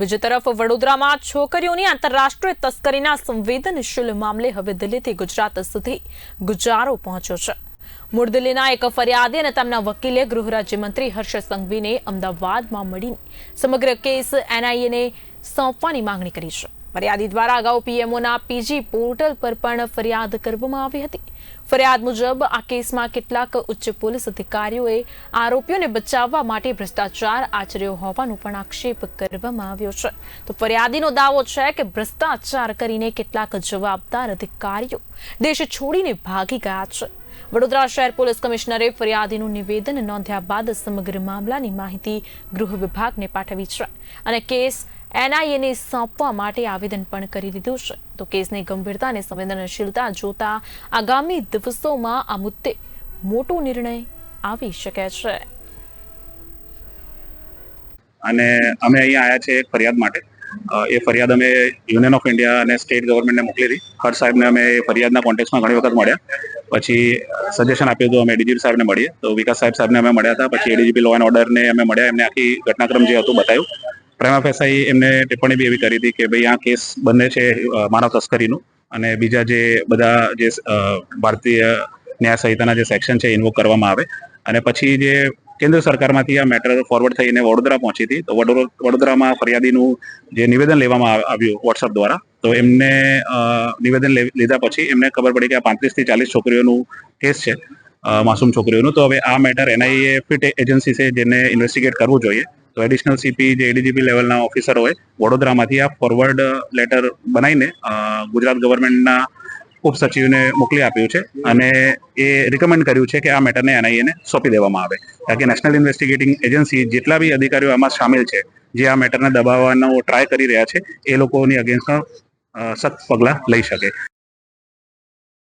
બીજી તરફ વડોદરામાં છોકરીઓની આંતરરાષ્ટ્રીય તસ્કરીના સંવેદનશીલ મામલે હવે દિલ્હીથી ગુજરાત સુધી ગુજારો પહોંચ્યો છે. મૂળ દિલ્હીના એક ફરિયાદી અને તેમના વકીલે ગૃહ રાજ્યમંત્રી હર્ષ સંઘવીને અમદાવાદમાં મળીને સમગ્ર કેસ એનઆઈએને સોંપવાની માંગણી કરી છે. ફરિયાદી દ્વારા અગાઉ પીએમઓના પીજી પોર્ટલ પર પણ ફરિયાદ કરવામાં આવી હતી. ફરિયાદ મુજબ આ કેસમાં કેટલાક ઉચ્ચ પોલીસ અધિકારીઓએ આરોપીઓને બચાવવા માટે ભ્રષ્ટાચાર આચર્યો હોવાનો પણ આક્ષેપ કરવામાં આવ્યો છે. તો ફરિયાદીનો દાવો છે કે ભ્રષ્ટાચાર કરીને કેટલાક જવાબદાર અધિકારીઓ દેશ છોડીને ભાગી ગયા છે. વડોદરા શહેર પોલીસ કમિશનરે ફરિયાદીનું નિવેદન નોંધ્યા બાદ સમગ્ર મામલાની માહિતી ગૃહ વિભાગને પાઠવી છે અને કેસ એનઆઈએને સોંપવા માટે આવેદન પણ કરી દીધું છે. તો કેસની ગંભીરતા અને સંવેદનશીલતા જોતા આગામી દિવસોમાં આ મુદ્દે મોટો નિર્ણય આવી શકે છે. અને અમે અહીંયા આવ્યા છે એક ફરિયાદ માટે. એ ફરિયાદ અમે યુનિયન ઓફ ઇન્ડિયા અને સ્ટેટ ગવર્મેન્ટને મોકલી હતી હર્ષ સાહેબને અમે એ ફરિયાદના કોન્ટેક્સમાં ઘણી વખત મળ્યા. પછી સજેશન આપ્યું હતું, અમે ડીજીપી સાહેબને મળીએ. તો વિકાસ સાહેબ સાહેબને અમે મળ્યા હતા. પછી એડીજીપી લો એન્ડ ઓર્ડરને અમે મળ્યા. એમને આખી ઘટનાક્રમ જે હતું બતાવ્યું. પ્રેમા ફેસાઈ એમને ટિપ્પણી બી એવી કરી હતી કે ભાઈ આ કેસ બંને છે માનવ તસ્કરીનું. અને બીજા જે બધા જે ભારતીય ન્યાય સંહિતાના જે સેક્શન છે ઇન્વોક કરવામાં આવે. અને પછી જે કેન્દ્ર સરકારમાંથી આ મેટર ફોરવર્ડ થઈને વડોદરા પહોંચી હતી, તો વડોદરા વડોદરામાં ફરિયાદીનું જે નિવેદન લેવામાં આવ્યું વોટ્સઅપ દ્વારા, તો એમને નિવેદન લીધા પછી એમને ખબર પડી કે આ પાંત્રીસથી ચાલીસ છોકરીઓનું કેસ છે માસૂમ છોકરીઓનું. તો હવે આ મેટર એનઆઈએ ફિટ એજન્સી છે, જેને ઇન્વેસ્ટિગેટ કરવું જોઈએ. તો એડિશનલ સીપી જે એડીજીપી લેવલના હોય, વડોદરામાંથી આ ફોરવર્ડ લેટર બનાવીને ગુજરાત ગવર્મેન્ટના ઉપસચિવને મોકલી આપ્યું છે અને એ રિકમેન્ડ કર્યું છે કે આ મેટરને એનઆઈએને સોંપી દેવામાં આવે. કારણ કે નેશનલ ઇન્વેસ્ટિગેટિંગ એજન્સી જેટલા બી અધિકારીઓ આમાં સામેલ છે, જે આ મેટરને દબાવવાનો ટ્રાય કરી રહ્યા છે, એ લોકોની અગેન્સ્ટમાં સખ્ત પગલાં લઈ શકે.